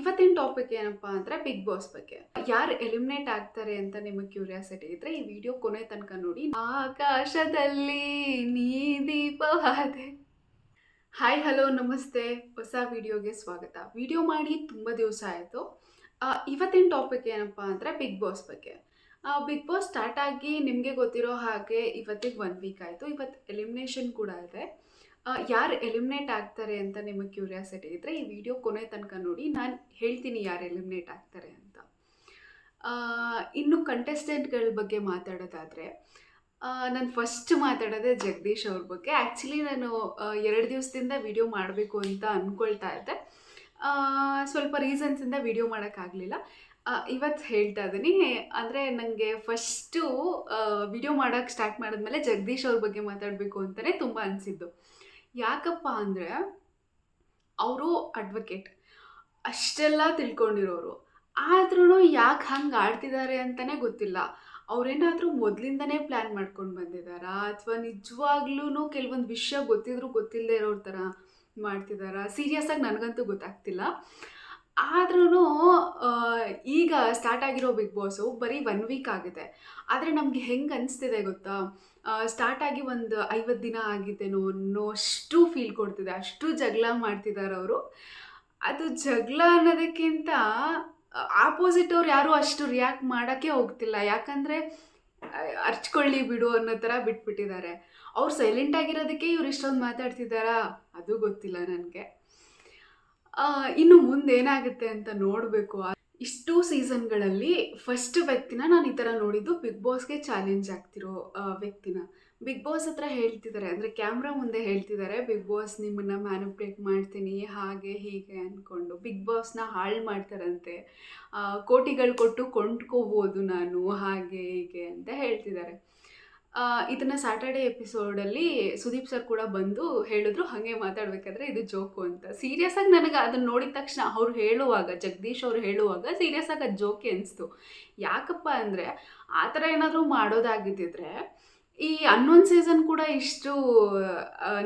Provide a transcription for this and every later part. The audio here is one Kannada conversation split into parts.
ಇವತ್ತಿನ ಟಾಪಿಕ್ ಏನಪ್ಪ ಅಂದ್ರೆ ಬಿಗ್ ಬಾಸ್ ಬಗ್ಗೆ. ಯಾರು ಎಲಿಮಿನೇಟ್ ಆಗ್ತಾರೆ ಅಂತ ನಿಮಗೆ ಕ್ಯೂರಿಯಾಸಿಟಿ ಇದ್ರೆ ಈ ವಿಡಿಯೋ ಕೊನೆ ತನಕ ನೋಡಿ. ಆಕಾಶದಲ್ಲಿ ನೀ ದೀಪವಾದೆ ಹಾಯ್ ಹಲೋ ನಮಸ್ತೆ. ಹೊಸ ವಿಡಿಯೋಗೆ ಸ್ವಾಗತ. ವಿಡಿಯೋ ಮಾಡಿ ತುಂಬ ದಿವಸ ಆಯಿತು. ಇವತ್ತಿನ ಟಾಪಿಕ್ ಏನಪ್ಪ ಅಂದ್ರೆ ಬಿಗ್ ಬಾಸ್ ಬಗ್ಗೆ. ಬಿಗ್ ಬಾಸ್ ಸ್ಟಾರ್ಟ್ ಆಗಿ ನಿಮಗೆ ಗೊತ್ತಿರೋ ಹಾಗೆ ಇವತ್ತಿಗೆ ಒನ್ ವೀಕ್ ಆಯಿತು. ಇವತ್ತು ಎಲಿಮಿನೇಷನ್ ಕೂಡ ಇದೆ. ಯಾರು ಎಲಿಮಿನೇಟ್ ಆಗ್ತಾರೆ ಅಂತ ನಿಮಗೆ ಕ್ಯೂರಿಯಾಸಿಟಿ ಇದ್ದರೆ ಈ ವಿಡಿಯೋ ಕೊನೆ ತನಕ ನೋಡಿ, ನಾನು ಹೇಳ್ತೀನಿ ಯಾರು ಎಲಿಮಿನೇಟ್ ಆಗ್ತಾರೆ ಅಂತ. ಇನ್ನು ಕಂಟೆಸ್ಟೆಂಟ್ಗಳ ಬಗ್ಗೆ ಮಾತಾಡೋದಾದರೆ ನಾನು ಫಸ್ಟ್ ಮಾತಾಡೋದೇ ಜಗದೀಶ್ ಅವ್ರ ಬಗ್ಗೆ. ಆ್ಯಕ್ಚುಲಿ ನಾನು ಎರಡು ದಿವಸದಿಂದ ವಿಡಿಯೋ ಮಾಡಬೇಕು ಅಂತ ಅಂದ್ಕೊಳ್ತಾ ಇದ್ದೆ. ಸ್ವಲ್ಪ ರೀಸನ್ಸಿಂದ ವಿಡಿಯೋ ಮಾಡೋಕ್ಕಾಗಲಿಲ್ಲ ಇವತ್ತು ಹೇಳ್ತಾ ಇದ್ದೀನಿ. ಅಂದರೆ ನನಗೆ ಫಸ್ಟು ವಿಡಿಯೋ ಮಾಡೋಕ್ಕೆ ಸ್ಟಾರ್ಟ್ ಮಾಡಿದ್ಮೇಲೆ ಜಗದೀಶ್ ಅವ್ರ ಬಗ್ಗೆ ಮಾತಾಡಬೇಕು ಅಂತಲೇ ತುಂಬ ಅನಿಸಿದ್ದು. ಯಾಕಪ್ಪ ಅಂದರೆ ಅವರು ಅಡ್ವೊಕೇಟ್ ಅಷ್ಟೆಲ್ಲ ತಿಳ್ಕೊಂಡಿರೋರು. ಆದ್ರೂ ಯಾಕೆ ಹಂಗೆ ಆಡ್ತಿದ್ದಾರೆ ಅಂತಲೇ ಗೊತ್ತಿಲ್ಲ. ಅವ್ರೇನಾದರೂ ಮೊದಲಿಂದನೇ ಪ್ಲ್ಯಾನ್ ಮಾಡ್ಕೊಂಡು ಬಂದಿದ್ದಾರಾ ಅಥವಾ ನಿಜವಾಗ್ಲೂ ಕೆಲವೊಂದು ವಿಷಯ ಗೊತ್ತಿದ್ರು ಗೊತ್ತಿಲ್ಲದೆ ಇರೋರ ಥರ ಮಾಡ್ತಿದ್ದಾರಾ ಸೀರಿಯಸ್ಸಾಗಿ ನನಗಂತೂ ಗೊತ್ತಾಗ್ತಿಲ್ಲ. ಆದ್ರೂ ಈಗ ಸ್ಟಾರ್ಟ್ ಆಗಿರೋ ಬಿಗ್ ಬಾಸು ಬರೀ ಒನ್ ವೀಕ್ ಆಗಿದೆ. ಆದರೆ ನಮಗೆ ಹೆಂಗೆ ಅನಿಸ್ತಿದೆ ಗೊತ್ತಾ? ಸ್ಟಾರ್ಟ್ ಆಗಿ ಒಂದು ಐವತ್ತು ದಿನ ಆಗಿದ್ದೇನೋ ಅನ್ನೋಷ್ಟು ಫೀಲ್ ಕೊಡ್ತಿದೆ, ಅಷ್ಟು ಜಗಳ ಮಾಡ್ತಿದ್ದಾರೆ ಅವರು. ಅದು ಜಗಳ ಅನ್ನೋದಕ್ಕಿಂತ ಆಪೋಸಿಟ್ ಅವ್ರು ಯಾರೂ ಅಷ್ಟು ರಿಯಾಕ್ಟ್ ಮಾಡೋಕ್ಕೆ ಹೋಗ್ತಿಲ್ಲ. ಯಾಕಂದರೆ ಅರ್ಚ್ಕೊಳ್ಳಿ ಬಿಡು ಅನ್ನೋ ಥರ ಬಿಟ್ಬಿಟ್ಟಿದ್ದಾರೆ ಅವ್ರು ಸೈಲೆಂಟ್ ಆಗಿರೋದಕ್ಕೆ ಇವ್ರು ಇಷ್ಟೊಂದು ಮಾತಾಡ್ತಿದ್ದಾರಾ ಅದು ಗೊತ್ತಿಲ್ಲ ನನಗೆ. ಇನ್ನು ಮುಂದೇನಾಗುತ್ತೆ ಅಂತ ನೋಡಬೇಕು. ಇಷ್ಟು ಸೀಸನ್ಗಳಲ್ಲಿ ಫಸ್ಟ್ ವ್ಯಕ್ತಿನ ನಾನು ಈ ಥರ ನೋಡಿದ್ದು ಬಿಗ್ ಬಾಸ್ಗೆ ಚಾಲೆಂಜ್ ಆಗ್ತಿರೋ ವ್ಯಕ್ತಿನ. ಬಿಗ್ ಬಾಸ್ ಹತ್ರ ಹೇಳ್ತಿದ್ದಾರೆ ಅಂದರೆ ಕ್ಯಾಮ್ರಾ ಮುಂದೆ ಹೇಳ್ತಿದ್ದಾರೆ ಬಿಗ್ ಬಾಸ್ ನಿಮ್ಮನ್ನು ಮ್ಯಾನಿಪ್ಯುಲೇಟ್ ಮಾಡ್ತೀನಿ, ಹಾಗೆ, ಹೀಗೆ ಅಂದ್ಕೊಂಡು ಬಿಗ್ ಬಾಸ್ನ ಹಾಳು ಮಾಡ್ತಾರಂತೆ. ಕೋಟಿಗಳು ಕೊಟ್ಟು ಕೊಂಡ್ಕೋಬೋದು ನಾನು, ಹಾಗೆ, ಹೀಗೆ ಅಂತ ಹೇಳ್ತಿದ್ದಾರೆ ಇದನ್ನ ಸ್ಯಾಟರ್ಡೆ ಎಪಿಸೋಡಲ್ಲಿ ಸುದೀಪ್ ಸರ್ ಕೂಡ ಬಂದು ಹೇಳಿದ್ರು, ಹಾಗೆ ಮಾತಾಡ್ಬೇಕಾದ್ರೆ ಇದು ಜೋಕು ಅಂತ. ಸೀರಿಯಸ್ ಆಗಿ ನನಗೆ ಅದನ್ನ ನೋಡಿದ ತಕ್ಷಣ ಅವ್ರು ಹೇಳುವಾಗ, ಜಗದೀಶ್ ಅವ್ರು ಹೇಳುವಾಗ ಸೀರಿಯಸ್ ಆಗಿ ಅದು ಜೋಕೆ ಅನಿಸ್ತು. ಯಾಕಪ್ಪ ಅಂದರೆ, ಆ ಥರ ಏನಾದರೂ ಮಾಡೋದಾಗಿದ್ದಿದ್ರೆ, ಈ ಹನ್ನೊಂದು ಸೀಸನ್ ಕೂಡ ಇಷ್ಟು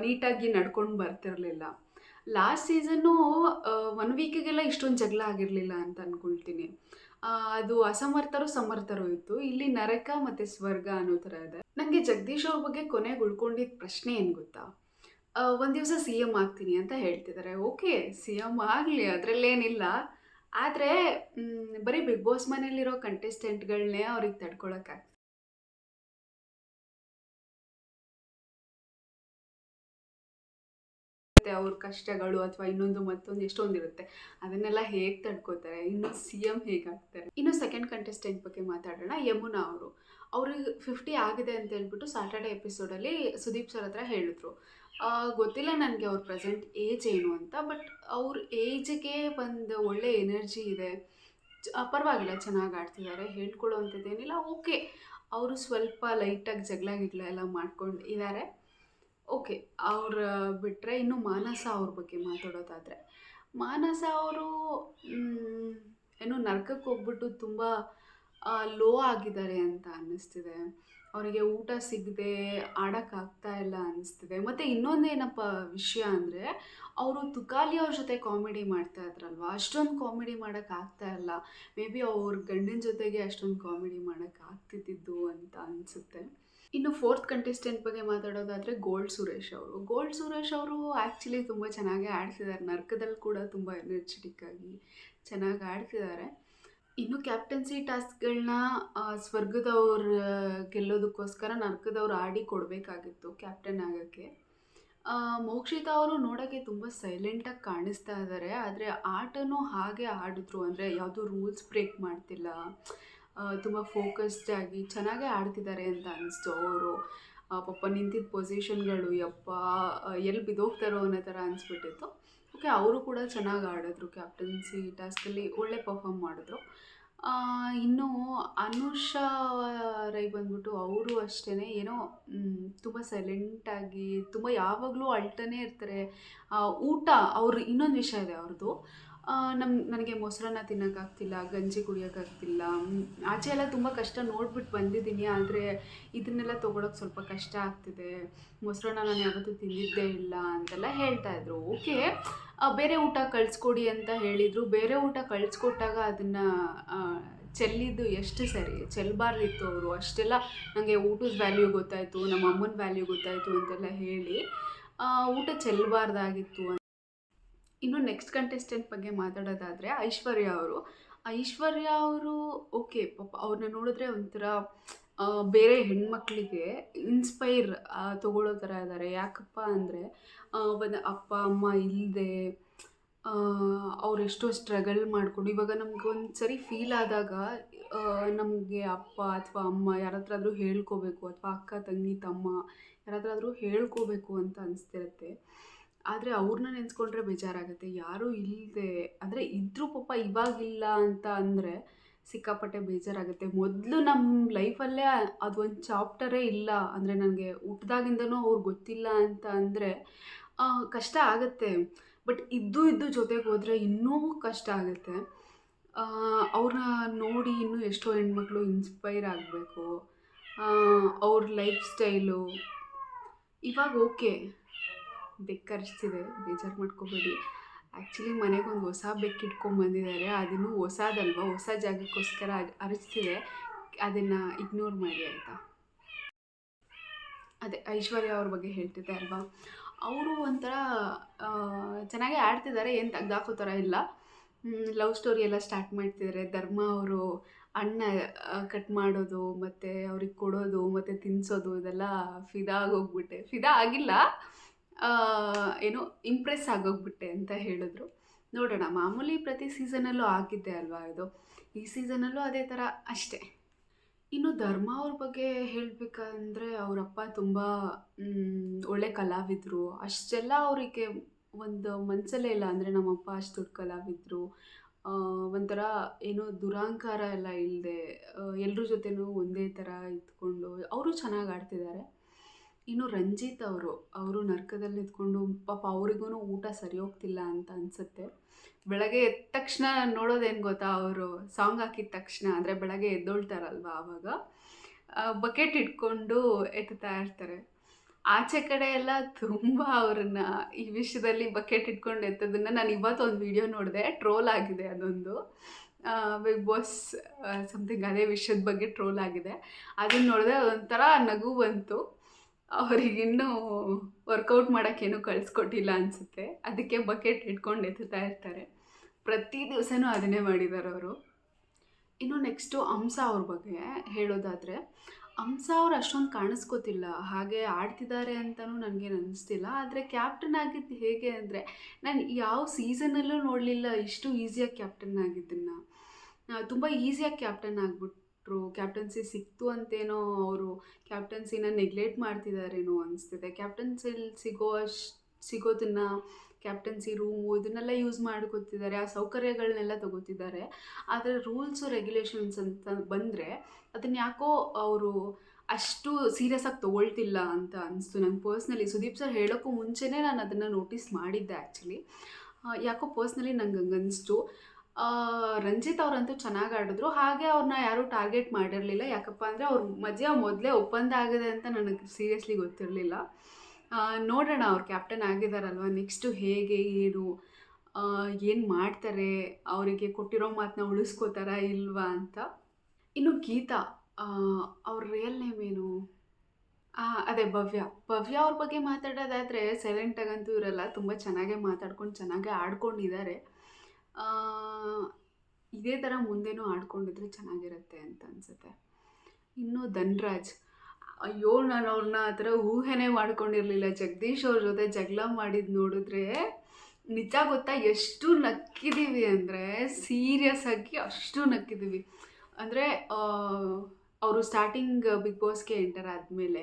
ನೀಟಾಗಿ ನಡ್ಕೊಂಡು ಬರ್ತಿರಲಿಲ್ಲ. ಲಾಸ್ಟ್ ಸೀಸನ್ನು ಒನ್ ವೀಕಿಗೆಲ್ಲ ಇಷ್ಟೊಂದು ಜಗಳ ಆಗಿರಲಿಲ್ಲ ಅಂತ ಅಂದ್ಕೊಳ್ತೀನಿ ಅದು ಅಸಮರ್ಥರು ಸಮರ್ಥರು ಇತ್ತು. ಇಲ್ಲಿ ನರಕ ಮತ್ತು ಸ್ವರ್ಗ ಅನ್ನೋ ಥರ ಇದೆ. ನನಗೆ ಜಗದೀಶ್ ಅವ್ರ ಬಗ್ಗೆ ಕೊನೆಗೆ ಉಳ್ಕೊಂಡಿದ್ದ ಪ್ರಶ್ನೆ ಏನು ಗೊತ್ತಾ? ಒಂದು ದಿವಸ ಸಿ ಎಂ ಆಗ್ತೀನಿ ಅಂತ ಹೇಳ್ತಿದ್ದಾರೆ ಓಕೆ, ಸಿ ಎಂ ಆಗಲಿ, ಅದರಲ್ಲೇನಿಲ್ಲ. ಆದರೆ ಬರೀ ಬಿಗ್ ಬಾಸ್ ಮನೇಲಿರೋ ಕಂಟೆಸ್ಟೆಂಟ್ಗಳನ್ನೇ ಅವ್ರಿಗೆ ತಡ್ಕೊಳಕ್ಕಾಗ್ತದೆ ಅವ್ರ ಕಷ್ಟಗಳು ಅಥವಾ ಇನ್ನೊಂದು ಮತ್ತೊಂದು ಎಷ್ಟೊಂದು ಇರುತ್ತೆ ಅದನ್ನೆಲ್ಲ ಹೇಗೆ ತಡ್ಕೋತಾರೆ, ಇನ್ನು ಸಿ ಎಂ ಹೇಗಾಗ್ತಾರೆ ಇನ್ನು ಸೆಕೆಂಡ್ ಕಂಟೆಸ್ಟೆಂಟ್ ಬಗ್ಗೆ ಮಾತಾಡೋಣ. ಯಮುನಾ ಅವರು. ಅವ್ರಿಗೆ ಫಿಫ್ಟಿ ಆಗಿದೆ ಅಂತ ಹೇಳ್ಬಿಟ್ಟು ಸ್ಯಾಟರ್ಡೆ ಎಪಿಸೋಡಲ್ಲಿ ಸುದೀಪ್ ಸರ್ ಹತ್ರ ಹೇಳಿದ್ರು. ಗೊತ್ತಿಲ್ಲ ನನಗೆ ಅವ್ರ ಪ್ರೆಸೆಂಟ್ ಏಜ್ ಏನು ಅಂತ ಬಟ್ ಅವ್ರ ಏಜ್ಗೆ ಒಂದು ಒಳ್ಳೆ ಎನರ್ಜಿ ಇದೆ. ಪರವಾಗಿಲ್ಲ, ಚೆನ್ನಾಗಿ ಆಡ್ತಿದ್ದಾರೆ ಹೇಳ್ಕೊಳ್ಳೋ ಅಂಥದ್ದೇನಿಲ್ಲ. ಓಕೆ ಅವರು ಸ್ವಲ್ಪ ಲೈಟಾಗಿ ಜಗಳ ಗಿಗ್ಲ ಎಲ್ಲ ಮಾಡ್ಕೊಂಡು ಇದ್ದಾರೆ ಓಕೆ, ಅವ್ರ ಬಿಟ್ಟರೆ ಇನ್ನು ಮಾನಸ ಅವ್ರ ಬಗ್ಗೆ ಮಾತಾಡೋದಾದರೆ. ಮಾನಸ ಅವರು ಏನು ನರ್ಕಕ್ಕೆ ಹೋಗ್ಬಿಟ್ಟು ತುಂಬ ಲೋ ಆಗಿದ್ದಾರೆ ಅಂತ ಅನ್ನಿಸ್ತಿದೆ. ಅವರಿಗೆ ಊಟ ಸಿಗದೆ ಆಡೋಕ್ಕಾಗ್ತಾ ಇಲ್ಲ ಅನ್ನಿಸ್ತಿದೆ. ಮತ್ತು ಇನ್ನೊಂದೇನಪ್ಪ ವಿಷಯ ಅಂದರೆ, ಅವರು ತುಕಾಲಿ ಅವ್ರ ಜೊತೆ ಕಾಮಿಡಿ ಮಾಡ್ತಾ ಇದ್ರಲ್ವ? ಅಷ್ಟೊಂದು ಕಾಮಿಡಿ ಮಾಡೋಕ್ಕಾಗ್ತಾ ಇಲ್ಲ. ಮೇ ಬಿ ಅವ್ರ ಗಂಡಿನ ಜೊತೆಗೆ ಅಷ್ಟೊಂದು ಕಾಮಿಡಿ ಮಾಡೋಕ್ಕಾಗ್ತಿದ್ದಿದ್ದು ಅಂತ ಅನಿಸುತ್ತೆ. ಇನ್ನು ಫೋರ್ತ್ ಕಂಟೆಸ್ಟೆಂಟ್ ಬಗ್ಗೆ ಮಾತಾಡೋದಾದರೆ ಗೋಲ್ಡ್ ಸುರೇಶ್ ಅವರು. ಗೋಲ್ಡ್ ಸುರೇಶ್ ಅವರು ಆ್ಯಕ್ಚುಲಿ ತುಂಬ ಚೆನ್ನಾಗಿ ಆಡ್ತಿದ್ದಾರೆ ನರ್ಕದಲ್ಲಿ ಕೂಡ ತುಂಬ ಎನರ್ಜೆಟಿಕ್ ಆಗಿ ಚೆನ್ನಾಗಿ ಆಡ್ತಿದ್ದಾರೆ ಇನ್ನು ಕ್ಯಾಪ್ಟನ್ಸಿ ಟಾಸ್ಕ್ಗಳನ್ನ ಸ್ವರ್ಗದವ್ರು ಗೆಲ್ಲೋದಕ್ಕೋಸ್ಕರ ನರ್ಕದವ್ರು ಆಡಿ ಕೊಡಬೇಕಾಗಿತ್ತು ಕ್ಯಾಪ್ಟನ್ ಆಗೋಕ್ಕೆ. ಮೋಕ್ಷಿತಾ ಅವರು ನೋಡೋಕ್ಕೆ ತುಂಬ ಸೈಲೆಂಟಾಗಿ ಕಾಣಿಸ್ತಾ ಇದ್ದಾರೆ ಆದರೆ ಆಟನೂ ಹಾಗೆ ಆಡಿದ್ರು. ಅಂದರೆ ಯಾವುದೂ ರೂಲ್ಸ್ ಬ್ರೇಕ್ ಮಾಡ್ತಿಲ್ಲ. ತುಂಬ ಫೋಕಸ್ಡ್ ಆಗಿ ಚೆನ್ನಾಗೇ ಆಡ್ತಿದ್ದಾರೆ ಅಂತ ಅನಿಸ್ತು ಅವರು. ಪಾಪ ನಿಂತಿದ್ದ ಪೊಸಿಷನ್ಗಳು ಯಪ್ಪ ಎಲ್ಲಿ ಬಿದ್ದೋಗ್ತಾರೋ ಅನ್ನೋ ಥರ ಅನಿಸ್ಬಿಟ್ಟಿತ್ತು. ಓಕೆ ಅವರು ಕೂಡ ಚೆನ್ನಾಗಿ ಆಡಿದ್ರು ಕ್ಯಾಪ್ಟನ್ಸಿ ಟಾಸ್ಕಲ್ಲಿ ಒಳ್ಳೆ ಪರ್ಫಾರ್ಮ್ ಮಾಡಿದ್ರು. ಇನ್ನು ಅನುಷಾ ರೈ ಬಂದ್ಬಿಟ್ಟು ಅವರು ಅಷ್ಟೇ ಏನೋ ತುಂಬ ಸೈಲೆಂಟಾಗಿ ತುಂಬ ಯಾವಾಗಲೂ ಅಳ್ತಾನೆ ಇರ್ತಾರೆ. ಊಟ, ಅವ್ರು ಇನ್ನೊಂದು ವಿಷಯ ಇದೆ ಅವ್ರದ್ದು ನಮ್ಮ ನನಗೆ ಮೊಸರನ್ನ ತಿನ್ನೋಕ್ಕಾಗ್ತಿಲ್ಲ ಗಂಜಿ ಕುಡಿಯೋಕ್ಕಾಗ್ತಿಲ್ಲ ಆಚೆ ಎಲ್ಲ ತುಂಬ ಕಷ್ಟ ನೋಡ್ಬಿಟ್ಟು ಬಂದಿದ್ದೀನಿ, ಆದರೆ ಇದನ್ನೆಲ್ಲ ತೊಗೊಳಕ್ಕೆ ಸ್ವಲ್ಪ ಕಷ್ಟ ಆಗ್ತಿದೆ. ಮೊಸರನ್ನ ನಾನು ಯಾವತ್ತೂ ತಿಂದಿದ್ದೇ ಇಲ್ಲ ಅಂತೆಲ್ಲ ಹೇಳ್ತಾ ಇದ್ರು. ಓಕೆ ಬೇರೆ ಊಟ ಕಳಿಸ್ಕೊಡಿ ಅಂತ ಹೇಳಿದರು. ಬೇರೆ ಊಟ ಕಳಿಸ್ಕೊಟ್ಟಾಗ ಅದನ್ನು ಚೆಲ್ಲಿದ್ದು ಎಷ್ಟು ಸರಿ? ಚೆಲ್ಲಬಾರ್ದಿತ್ತು ಅವರು ಅಷ್ಟೆಲ್ಲ ನನಗೆ ಊಟದ ವ್ಯಾಲ್ಯೂ ಗೊತ್ತಾಯಿತು ನಮ್ಮ ಅಮ್ಮನ ವ್ಯಾಲ್ಯೂ ಗೊತ್ತಾಯಿತು ಅಂತೆಲ್ಲ ಹೇಳಿ ಊಟ ಚೆಲ್ಲಬಾರ್ದಾಗಿತ್ತು ಇನ್ನು ನೆಕ್ಸ್ಟ್ ಕಂಟೆಸ್ಟೆಂಟ್ ಬಗ್ಗೆ ಮಾತಾಡೋದಾದರೆ ಐಶ್ವರ್ಯ ಅವರು. ಐಶ್ವರ್ಯ ಅವರು ಓಕೆ ಪಾಪ ಅವ್ರನ್ನ ನೋಡಿದ್ರೆ ಒಂಥರ ಬೇರೆ ಹೆಣ್ಮಕ್ಳಿಗೆ ಇನ್ಸ್ಪೈರ್ ತಗೊಳ್ಳೋ ಥರ ಇದ್ದಾರೆ ಯಾಕಪ್ಪ ಅಂದರೆ ಒಂದು ಅಪ್ಪ, ಅಮ್ಮ ಇಲ್ಲದೆ ಅವರೆಷ್ಟೋ ಸ್ಟ್ರಗಲ್ ಮಾಡಿಕೊಂಡು, ಇವಾಗ ನಮ್ಗೆ ಒಂದು ಸರಿ ಫೀಲ್ ಆದಾಗ ನಮಗೆ ಅಪ್ಪ ಅಥವಾ ಅಮ್ಮ ಯಾರ ಹತ್ರ ಆದರೂ ಹೇಳ್ಕೋಬೇಕು, ಅಥವಾ ಅಕ್ಕ, ತಂಗಿ, ತಮ್ಮ ಯಾರ ಹತ್ರ ಆದರೂ ಹೇಳ್ಕೋಬೇಕು ಅಂತ ಅನಿಸ್ತಿರುತ್ತೆ. ಆದರೆ ಅವ್ರನ್ನ ನೆನೆಸ್ಕೊಂಡ್ರೆ ಬೇಜಾರಾಗುತ್ತೆ. ಯಾರೂ ಇಲ್ಲದೆ ಅಂದರೆ ಇದ್ರೂ ಪಾಪ ಇವಾಗಿಲ್ಲ ಅಂತ ಅಂದರೆ ಸಿಕ್ಕಾಪಟ್ಟೆ ಬೇಜಾರಾಗುತ್ತೆ. ಮೊದಲು ನಮ್ಮ ಲೈಫಲ್ಲೇ ಅದೊಂದು ಚಾಪ್ಟರೇ ಇಲ್ಲ. ಅಂದರೆ ನನಗೆ ಹುಟ್ಟಿದಾಗಿಂದನೂ ಅವ್ರು ಗೊತ್ತಿಲ್ಲ ಅಂತ ಅಂದರೆ ಕಷ್ಟ ಆಗುತ್ತೆ. ಬಟ್ ಇದ್ದು ಇದ್ದು ಜೊತೆಗೆ ಹೋದರೆ ಇನ್ನೂ ಕಷ್ಟ ಆಗುತ್ತೆ. ಅವ್ರನ್ನ ನೋಡಿ ಇನ್ನೂ ಎಷ್ಟೋ ಹೆಣ್ಮಕ್ಳು ಇನ್ಸ್ಪೈರ್ ಆಗಬೇಕು. ಅವ್ರ ಲೈಫ್ ಸ್ಟೈಲು ಇವಾಗ ಓಕೆ. ಬೆಕ್ಕರಿಸ್ತಿದೆ, ಬೇಜಾರು ಮಾಡ್ಕೋಬೇಡಿ. ಆ್ಯಕ್ಚುಲಿ ಮನೆಗೆ ಒಂದು ಹೊಸ ಬೆಕ್ಕು ಇಟ್ಕೊಂಡ್ ಬಂದಿದ್ದಾರೆ. ಅದನ್ನು ಹೊಸದಲ್ವಾ? ಹೊಸ ಜಾಗಕ್ಕೋಸ್ಕರ ಅರಿಸ್ತಿದೆ ಅದನ್ನು ಇಗ್ನೋರ್ ಮಾಡಿ ಆಯಿತಾ? ಅದೇ ಐಶ್ವರ್ಯ ಅವ್ರ ಬಗ್ಗೆ ಹೇಳ್ತಿದ್ದೆ ಅಲ್ವಾ? ಅವರು ಒಂಥರ ಚೆನ್ನಾಗಿ ಆಡ್ತಿದ್ದಾರೆ. ಏನು ತೆಗ್ದಾಕೋ ಥರ ಇಲ್ಲ. ಲವ್ ಸ್ಟೋರಿ ಎಲ್ಲ ಸ್ಟಾರ್ಟ್ ಮಾಡ್ತಿದ್ದಾರೆ. ಧರ್ಮ ಅವರು ಅಣ್ಣ ಕಟ್ ಮಾಡೋದು, ಮತ್ತು ಅವ್ರಿಗೆ ಕೊಡೋದು, ಮತ್ತು ತಿನ್ನಿಸೋದು ಇದೆಲ್ಲ ಫಿದಾ ಆಗೋಗ್ಬಿಟ್ಟೆ ಫಿದಾ ಆಗಿಲ್ಲ. ಏನೋ ಇಂಪ್ರೆಸ್ ಆಗೋಗ್ಬಿಟ್ಟೆ ಅಂತ ಹೇಳಿದ್ರು. ನೋಡೋಣ, ಮಾಮೂಲಿ ಪ್ರತಿ ಸೀಸನಲ್ಲೂ ಆಗಿದ್ದೆ ಅಲ್ವಾ ಇದು? ಈ ಸೀಸನಲ್ಲೂ ಅದೇ ಥರ ಅಷ್ಟೇ. ಇನ್ನು ಧರ್ಮ ಅವ್ರ ಬಗ್ಗೆ ಹೇಳಬೇಕಂದ್ರೆ ಅವರಪ್ಪ ತುಂಬ ಒಳ್ಳೆ ಕಲಾವಿದರು. ಅಷ್ಟೆಲ್ಲ ಅವರಿಗೆ ಒಂದು ಮನಸ್ಸಲ್ಲೇ ಇಲ್ಲ ಅಂದರೆ ನಮ್ಮಪ್ಪ ಅಷ್ಟು ದೊಡ್ಡ ಕಲಾವಿದರು. ಒಂಥರ ಏನೋ ದುರಾಂಕಾರ ಎಲ್ಲ ಇಲ್ಲದೆ ಎಲ್ಲರ ಜೊತೆನೂ ಒಂದೇ ಥರ ಇದ್ಕೊಂಡು, ಅವರು ಚೆನ್ನಾಗಿ ಆಡ್ತಿದ್ದಾರೆ. ಇನ್ನು ರಂಜಿತ್ ಅವರು ಅವರು ನರ್ಕದಲ್ಲಿ ಇದ್ಕೊಂಡು ಪಾಪ ಅವ್ರಿಗೂ ಊಟ ಸರಿ ಹೋಗ್ತಿಲ್ಲ ಅಂತ ಅನಿಸುತ್ತೆ. ಬೆಳಗ್ಗೆ ಎದ್ದ ತಕ್ಷಣ ನೋಡೋದೇನು ಗೊತ್ತಾ, ಅವರು ಸಾಂಗ್ ಹಾಕಿದ ತಕ್ಷಣ, ಅಂದರೆ ಬೆಳಗ್ಗೆ ಎದ್ದೊಳ್ತಾರಲ್ವ ಆವಾಗ ಬಕೆಟ್ ಇಟ್ಕೊಂಡು ಎತ್ತುತ್ತಾ ಇರ್ತಾರೆ. ಆಚೆ ಕಡೆ ಎಲ್ಲ ತುಂಬ ಅವ್ರನ್ನ ಈ ವಿಷಯದಲ್ಲಿ ಬಕೆಟ್ ಇಟ್ಕೊಂಡು ಎತ್ತದನ್ನು ನಾನು ಇವತ್ತು ಒಂದು ವಿಡಿಯೋ ನೋಡಿದೆ, ಟ್ರೋಲ್ ಆಗಿದೆ ಅದೊಂದು. ಬಿಗ್ ಬಾಸ್ ಸಮಥಿಂಗ್ ಅದೇ ವಿಷಯದ ಬಗ್ಗೆ ಟ್ರೋಲ್ ಆಗಿದೆ. ಅದನ್ನು ನೋಡಿದೆ ಅದೊಂಥರ ನಗು ಬಂತು. ಅವ್ರಿಗಿನ್ನೂ ವರ್ಕೌಟ್ ಮಾಡೋಕ್ಕೇನು ಕಳಿಸ್ಕೊಟ್ಟಿಲ್ಲ ಅನಿಸುತ್ತೆ. ಅದಕ್ಕೆ ಬಕೆಟ್ ಇಟ್ಕೊಂಡು ಎತ್ತುತ್ತಾ ಇರ್ತಾರೆ. ಪ್ರತಿ ದಿವಸನೂ ಅದನ್ನೇ ಮಾಡಿದ್ದಾರೆ ಅವರು. ಇನ್ನು ನೆಕ್ಸ್ಟು ಹಂಸ ಅವ್ರ ಬಗ್ಗೆ ಹೇಳೋದಾದರೆ, ಹಂಸ ಅವ್ರು ಅಷ್ಟೊಂದು ಕಾಣಿಸ್ಕೋತಿಲ್ಲ. ಹಾಗೆ ಆಡ್ತಿದ್ದಾರೆ ಅಂತಲೂ ನನಗೇನು ಅನ್ನಿಸ್ತಿಲ್ಲ ಆದರೆ ಕ್ಯಾಪ್ಟನ್ ಆಗಿದ್ದು ಹೇಗೆ ಅಂದರೆ, ನಾನು ಯಾವ ಸೀಸನಲ್ಲೂ ನೋಡಲಿಲ್ಲ. ಇಷ್ಟು ಈಸಿಯಾಗಿ ಕ್ಯಾಪ್ಟನ್ ಆಗಿದ್ದನ್ನು. ತುಂಬ ಈಸಿಯಾಗಿ ಕ್ಯಾಪ್ಟನ್ ಆಗಿಬಿಟ್ರು ಕ್ಯಾಪ್ಟನ್ಸಿ ಸಿಕ್ತು ಅಂತೇನೋ ಅವರು ಕ್ಯಾಪ್ಟನ್ಸಿನ ನೆಗ್ಲೆಕ್ಟ್ ಮಾಡ್ತಿದ್ದಾರೇನೋ ಅನಿಸ್ತಿದೆ. ಕ್ಯಾಪ್ಟನ್ಸಿಲಿ ಸಿಗೋ ಅಷ್ಟು, ಸಿಗೋದನ್ನು ಕ್ಯಾಪ್ಟನ್ಸಿ ರೂಮು ಇದನ್ನೆಲ್ಲ ಯೂಸ್ ಮಾಡ್ಕೊತಿದ್ದಾರೆ ಆ ಸೌಕರ್ಯಗಳನ್ನೆಲ್ಲ ತಗೋತಿದ್ದಾರೆ ಆದರೆ ರೂಲ್ಸು, ರೆಗ್ಯುಲೇಷನ್ಸ್ ಅಂತ ಬಂದರೆ ಅದನ್ನ ಯಾಕೋ ಅವರು ಅಷ್ಟು ಸೀರಿಯಸ್ ಆಗಿ ತೊಗೊಳ್ತಿಲ್ಲ ಅಂತ ಅನಿಸ್ತು ನಂಗೆ ಪರ್ಸ್ನಲಿ. ಸುದೀಪ್ ಸರ್ ಹೇಳೋಕ್ಕೂ ಮುಂಚೆನೇ ನಾನು ಅದನ್ನು ನೋಟಿಸ್ ಮಾಡಿದ್ದೆ ಆ್ಯಕ್ಚುಲಿ ಯಾಕೋ ಪರ್ಸ್ನಲಿ ನಂಗೆ ಹಂಗೆ ಅನಿಸ್ತು ರಂಜಿತ್ ಅವರಂತೂ ಚೆನ್ನಾಗಿ ಆಡಿದ್ರು. ಹಾಗೆ ಅವ್ರನ್ನ ಯಾರೂ ಟಾರ್ಗೆಟ್ ಮಾಡಿರಲಿಲ್ಲ. ಯಾಕಪ್ಪ ಅಂದರೆ ಅವ್ರ ಮಧ್ಯ ಮೊದಲೇ ಒಪ್ಪಂದ ಆಗಿದೆ ಅಂತ ನನಗೆ ಸೀರಿಯಸ್ಲಿ ಗೊತ್ತಿರಲಿಲ್ಲ. ನೋಡೋಣ ಅವ್ರು ಕ್ಯಾಪ್ಟನ್ ಆಗಿದ್ದಾರಲ್ವ ನೆಕ್ಸ್ಟು ಹೇಗೆ, ಏನು? ಏನು ಮಾಡ್ತಾರೆ? ಅವರಿಗೆ ಕೊಟ್ಟಿರೋ ಮಾತನ್ನ ಉಳಿಸ್ಕೋತಾರಾ ಇಲ್ವಾ ಅಂತ. ಇನ್ನು ಗೀತಾ ಅವ್ರ ರಿಯಲ್ ನೇಮ್ ಏನು? ಅದೇ ಭವ್ಯ. ಭವ್ಯ ಅವ್ರ ಬಗ್ಗೆ ಮಾತಾಡೋದಾದರೆ ಸೈಲೆಂಟಾಗಂತೂ ಇರಲ್ಲ. ತುಂಬ ಚೆನ್ನಾಗೇ ಮಾತಾಡ್ಕೊಂಡು ಚೆನ್ನಾಗೇ ಆಡ್ಕೊಂಡಿದ್ದಾರೆ ಇದೇ ಥರ ಮುಂದೆನೂ ಆಡ್ಕೊಂಡಿದ್ರೆ ಚೆನ್ನಾಗಿರುತ್ತೆ ಅಂತ ಅನಿಸುತ್ತೆ. ಇನ್ನು ಧನ್ರಾಜ್, ಅಯ್ಯೋ, ನಾನು ಅವ್ರನ್ನ ಆ ಥರ ಊಹೆನೇ ಮಾಡ್ಕೊಂಡಿರಲಿಲ್ಲ. ಜಗದೀಶ್ ಅವ್ರ ಜೊತೆ ಜಗಳ ಮಾಡಿದ್ದು ನೋಡಿದ್ರೆ ನಿಜ ಗೊತ್ತಾ ಎಷ್ಟು ನಕ್ಕಿದ್ದೀವಿ ಅಂದರೆ ಸೀರಿಯಸ್ ಆಗಿ ಅಷ್ಟು ನಕ್ಕಿದ್ದೀವಿ ಅಂದರೆ ಅವರು ಸ್ಟಾರ್ಟಿಂಗ್ ಬಿಗ್ ಬಾಸ್ಗೆ ಎಂಟರ್ ಆದಮೇಲೆ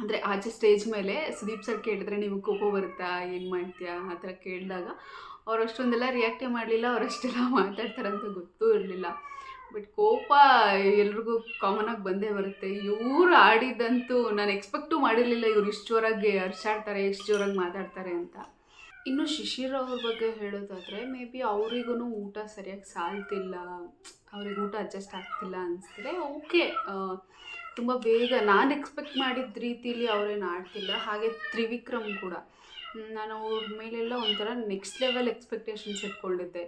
ಅಂದರೆ ಆಚೆ ಸ್ಟೇಜ್ ಮೇಲೆ ಸುದೀಪ್ ಸರ್ ಕೇಳಿದ್ರೆ ನೀವು ಕೋಪ ಬರುತ್ತಾ? ಏನು ಮಾಡ್ತೀಯಾ? ಆ ಥರ ಕೇಳಿದಾಗ ಅವ್ರು ಅಷ್ಟೊಂದೆಲ್ಲ ರಿಯಾಕ್ಟೇ ಮಾಡಲಿಲ್ಲ, ಅವ್ರು ಅಷ್ಟೆಲ್ಲ ಮಾತಾಡ್ತಾರಂತ ಗೊತ್ತೂ ಇರಲಿಲ್ಲ. ಬಟ್ ಕೋಪ ಎಲ್ರಿಗೂ ಕಾಮನಾಗಿ ಬಂದೇ ಬರುತ್ತೆ. ಇವ್ರು ಆಡಿದ್ದಂತೂ ನಾನು ಎಕ್ಸ್ಪೆಕ್ಟು ಮಾಡಿರಲಿಲ್ಲ ಇವ್ರು ಇಷ್ಟು ಜೋರಾಗಿ ಅರ್ಚಾಡ್ತಾರೆ ಇಷ್ಟು ಜೋರಾಗಿ ಮಾತಾಡ್ತಾರೆ ಅಂತ. ಇನ್ನು ಶಿಶಿರ್ ಅವ್ರ ಬಗ್ಗೆ ಹೇಳೋದಾದರೆ ಮೇ ಬಿ ಅವರಿಗೂ ಊಟ ಸರಿಯಾಗಿ ಸಾಲ್ತಿಲ್ಲ, ಅವ್ರಿಗೆ ಊಟ ಅಡ್ಜಸ್ಟ್ ಆಗ್ತಿಲ್ಲ ಅನಿಸ್ತಿದೆ ಓಕೆ ತುಂಬ ಬೇಗ ನಾನು ಎಕ್ಸ್ಪೆಕ್ಟ್ ಮಾಡಿದ ರೀತಿಲಿ ಅವ್ರೇನು ಆಡ್ತಿಲ್ಲ. ಹಾಗೆ ತ್ರಿವಿಕ್ರಮ್ ಕೂಡ. ನಾನು ಅವ್ರ ಮೇಲೆಲ್ಲ ಒಂಥರ ನೆಕ್ಸ್ಟ್ ಲೆವೆಲ್ ಎಕ್ಸ್ಪೆಕ್ಟೇಷನ್ಸ್ ಇಟ್ಕೊಂಡಿದ್ದೆ.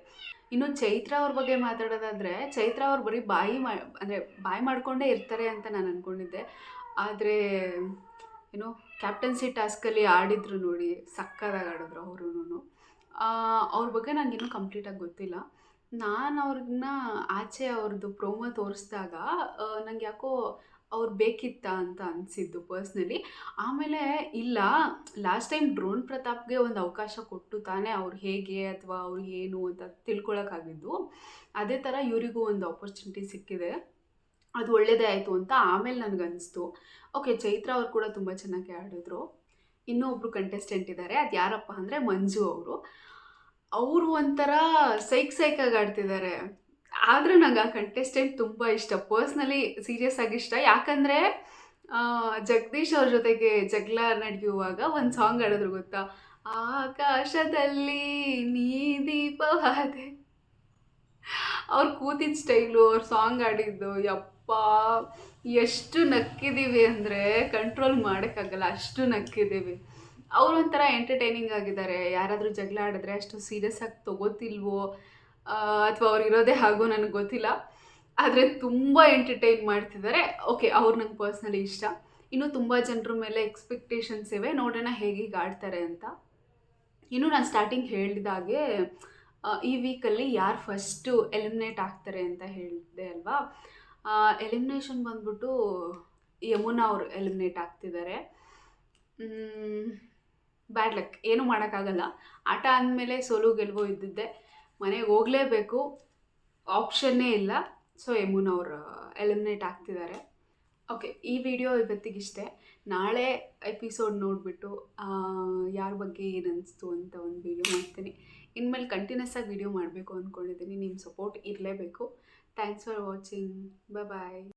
ಇನ್ನು ಚೈತ್ರ ಅವ್ರ ಬಗ್ಗೆ ಮಾತಾಡೋದಾದರೆ, ಚೈತ್ರ ಅವ್ರು ಬರೀ ಬಾಯಿ ಮಾ, ಅಂದರೆ ಬಾಯಿ ಮಾಡಿಕೊಂಡೇ ಇರ್ತಾರೆ ಅಂತ ನಾನು ಅಂದ್ಕೊಂಡಿದ್ದೆ ಆದರೆ, ಏನು ಕ್ಯಾಪ್ಟನ್ಸಿ ಟಾಸ್ಕಲ್ಲಿ ಆಡಿದ್ರು ನೋಡಿ ಸಕ್ಕದಾಗಿ ಆಡಿದ್ರು ಅವ್ರೂ ಅವ್ರ ಬಗ್ಗೆ ನನಗಿನ್ನೂ ಕಂಪ್ಲೀಟಾಗಿ ಗೊತ್ತಿಲ್ಲ. ನಾನು ಅವ್ರನ್ನ ಆಚೆ ಅವ್ರದ್ದು ಪ್ರೋಮೋ ತೋರಿಸಿದಾಗ ನಂಗೆ ಯಾಕೋ ಅವ್ರು ಬೇಕಿತ್ತ ಅಂತ ಅನಿಸಿದ್ದು ಪರ್ಸ್ನಲಿ. ಆಮೇಲೆ ಇಲ್ಲ, ಲಾಸ್ಟ್ ಟೈಮ್ ಡ್ರೋನ್ ಪ್ರತಾಪ್ಗೆ ಒಂದು ಅವಕಾಶ ಕೊಟ್ಟು ತಾನೇ ಅವ್ರು ಹೇಗೆ ಅಥವಾ ಅವ್ರು ಏನು ಅಂತ ತಿಳ್ಕೊಳಕ್ಕಾಗಿದ್ದು. ಅದೇ ಥರ ಇವರಿಗೂ ಒಂದು ಆಪರ್ಚುನಿಟಿ ಸಿಕ್ಕಿದೆ. ಅದು ಒಳ್ಳೆಯದೇ ಆಯಿತು ಅಂತ ಆಮೇಲೆ ನನಗನ್ನಿಸ್ತು ಓಕೆ, ಚೈತ್ರ ಅವ್ರು ಕೂಡ ತುಂಬ ಚೆನ್ನಾಗಿ ಆಡಿದ್ರು. ಇನ್ನೂ ಒಬ್ಬರು ಕಂಟೆಸ್ಟೆಂಟ್ ಇದ್ದಾರೆ ಅದು ಯಾರಪ್ಪ ಅಂದರೆ ಮಂಜು ಅವರು. ಅವರು ಒಂಥರ ಸೈಕ್ ಸೈಕಾಗಿ ಆಡ್ತಿದ್ದಾರೆ ಆದರೂ ನಂಗೆ ಆ ಕಂಟೆಸ್ಟೆಂಟ್ ತುಂಬ ಇಷ್ಟ. ಪರ್ಸ್ನಲಿ ಸೀರಿಯಸ್ ಆಗಿ ಇಷ್ಟ. ಯಾಕಂದರೆ ಜಗದೀಶ್ ಅವ್ರ ಜೊತೆಗೆ ಜಗಳ ನಡೆಯುವಾಗ ಒಂದು ಸಾಂಗ್ ಆಡಿದ್ರು ಗೊತ್ತಾ? ಆಕಾಶದಲ್ಲಿ ನೀ ದೀಪವಾದೆ ಅವ್ರು ಕೂತಿದ್ದ ಸ್ಟೈಲು ಅವ್ರ ಸಾಂಗ್ ಆಡಿದ್ದು ಯಪ್ಪ, ಎಷ್ಟು ನಕ್ಕಿದ್ದೀವಿ ಅಂದರೆ ಕಂಟ್ರೋಲ್ ಮಾಡೋಕ್ಕಾಗಲ್ಲ, ಅಷ್ಟು ನಕ್ಕಿದ್ದೀವಿ ಅವರೊಂಥರ ಎಂಟರ್ಟೈನಿಂಗ್ ಆಗಿದ್ದಾರೆ. ಯಾರಾದರೂ ಜಗಳ ಆಡಿದ್ರೆ ಅಷ್ಟು ಸೀರಿಯಸ್ ಆಗಿ ತೊಗೋತಿಲ್ವೋ? ಅಥವಾ ಅವ್ರಿಗಿರೋದೇ ಹಾಗೂ ನನಗೆ ಗೊತ್ತಿಲ್ಲ. ಆದರೆ ತುಂಬ ಎಂಟರ್ಟೈನ್ ಮಾಡ್ತಿದ್ದಾರೆ ಓಕೆ ಅವ್ರು ನಂಗೆ ಪರ್ಸ್ನಲಿ ಇಷ್ಟ. ಇನ್ನೂ ತುಂಬ ಜನರ ಮೇಲೆ ಎಕ್ಸ್ಪೆಕ್ಟೇಷನ್ಸ್ ಇವೆ. ನೋಡೋಣ ಹೇಗೆ ಆಡ್ತಾರೆ ಅಂತ. ಇನ್ನು ನಾನು ಸ್ಟಾರ್ಟಿಂಗ್ ಹೇಳಿದಾಗೆ ಈ ವೀಕಲ್ಲಿ ಯಾರು ಫಸ್ಟು ಎಲಿಮಿನೇಟ್ ಆಗ್ತಾರೆ ಅಂತ ಹೇಳಿದೆ ಅಲ್ವಾ? ಎಲಿಮಿನೇಷನ್ ಬಂದ್ಬಿಟ್ಟು ಯಮುನಾ ಅವರು ಎಲಿಮಿನೇಟ್ ಆಗ್ತಿದ್ದಾರೆ ಬ್ಯಾಡ್ ಲಕ್ ಏನೂ ಮಾಡೋಕ್ಕಾಗಲ್ಲ. ಆಟ ಅಂದಮೇಲೆ ಸೋಲು ಗೆಲುವು ಇದ್ದಿದ್ದೆ. ಮನೆಗೆ ಹೋಗಲೇಬೇಕು. ಆಪ್ಷನ್ನೇ ಇಲ್ಲ. ಸೊ, ಯಮುನ್ ಅವರು ಎಲಿಮಿನೇಟ್ ಆಗ್ತಿದ್ದಾರೆ. ಓಕೆ, ಈ ವಿಡಿಯೋ ಇವತ್ತಿಗಿಷ್ಟೇ. ನಾಳೆ ಎಪಿಸೋಡ್ ನೋಡಿಬಿಟ್ಟು ಯಾರ ಬಗ್ಗೆ ಏನು ಅನಿಸ್ತು ಅಂತ ಒಂದು ವಿಡಿಯೋ ಮಾಡ್ತೀನಿ. ಇನ್ಮೇಲೆ ಕಂಟಿನ್ಯೂಸ್ ಆಗಿ ವಿಡಿಯೋ ಮಾಡಬೇಕು ಅಂದ್ಕೊಂಡಿದ್ದೀನಿ ನಿಮ್ಮ ಸಪೋರ್ಟ್ ಇರಲೇಬೇಕು. Thanks for watching bye